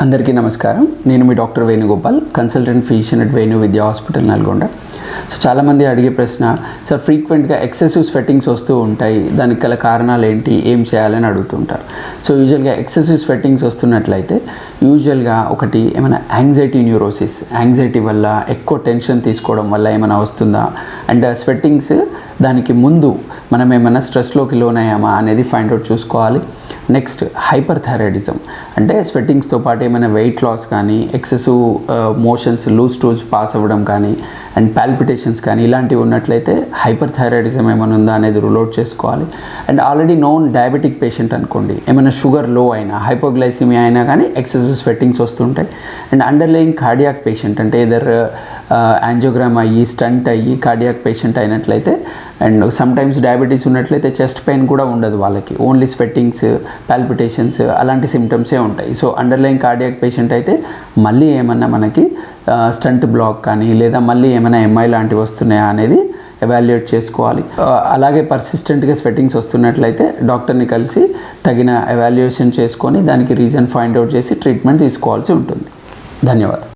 అందరికీ నమస్కారం. నేను మీ doctor Venugopal consultant physician at Venu Vidya hospital Nalgonda. So చాలామంది అడిగే ప్రశ్న సార్ ఫ్రీక్వెంట్గా ఎక్సెసివ్ స్వెట్టింగ్స్ వస్తూ ఉంటాయి దానికి గల కారణాలు ఏంటి ఏం చేయాలని అడుగుతుంటారు? సో యూజువల్గా ఎక్సెసివ్ స్వెట్టింగ్స్ వస్తున్నట్లయితే యూజువల్గా ఒకటి ఏమైనా యాంగ్జైటీ న్యూరోసిస్ యాంగ్జైటీ వల్ల ఎక్కువ టెన్షన్ తీసుకోవడం వల్ల ఏమైనా వస్తుందా? అండ్ స్వెట్టింగ్స్ దానికి ముందు మనం ఏమైనా స్ట్రెస్లోకి లోనయ్యామా అనేది ఫైండ్ అవుట్ చూసుకోవాలి. నెక్స్ట్ హైపర్ థైరాయిడిజం అంటే స్వెట్టింగ్స్తో పాటు ఏమైనా వెయిట్ లాస్ కానీ excessive motions loose stools pass అవ్వడం కానీ అండ్ పాల్పిటేషన్స్ కానీ ఇలాంటివి ఉన్నట్లయితే హైపర్ థైరాయిడిజం ఏమైనా ఉందా అనేది రూల్ అవుట్ చేసుకోవాలి. And already known diabetic patient అనుకోండి ఏమైనా షుగర్లో అయినా హైపోగ్లైసిమియా అయినా కానీ ఎక్సెసివ్ స్వెట్టింగ్స్ వస్తుంటాయి. అండ్ అండర్లయింగ్ కార్డియాక్ పేషెంట్ అంటే ఇదర్ యాంజియోగ్రామ్ అయ్యి స్టంట్ అయ్యి కార్డియాక్ పేషెంట్ అయినట్లయితే అండ్ సమ్టైమ్స్ డయాబెటీస్ ఉన్నట్లయితే చెస్ట్ పెయిన్ కూడా ఉండదు వాళ్ళకి. ఓన్లీ స్వెట్టింగ్స్ పాల్పిటేషన్స్ అలాంటి సిమ్టమ్సే ఉంటాయి. సో అండర్లైన్ కార్డియాక్ పేషెంట్ అయితే మళ్ళీ ఏమన్నా మనకి స్టంట్ బ్లాక్ కానీ లేదా మళ్ళీ ఏమైనా ఎంఐ లాంటివి వస్తున్నాయా అనేది ఎవాల్యుయేట్ చేసుకోవాలి. అలాగే పర్సిస్టెంట్గా స్వెట్టింగ్స్ వస్తున్నట్లయితే డాక్టర్ని కలిసి తగిన ఎవాల్యుయేషన్ చేసుకొని దానికి రీజన్ ఫైండ్ అవుట్ చేసి ట్రీట్మెంట్ తీసుకోవాల్సి ఉంటుంది. ధన్యవాదాలు.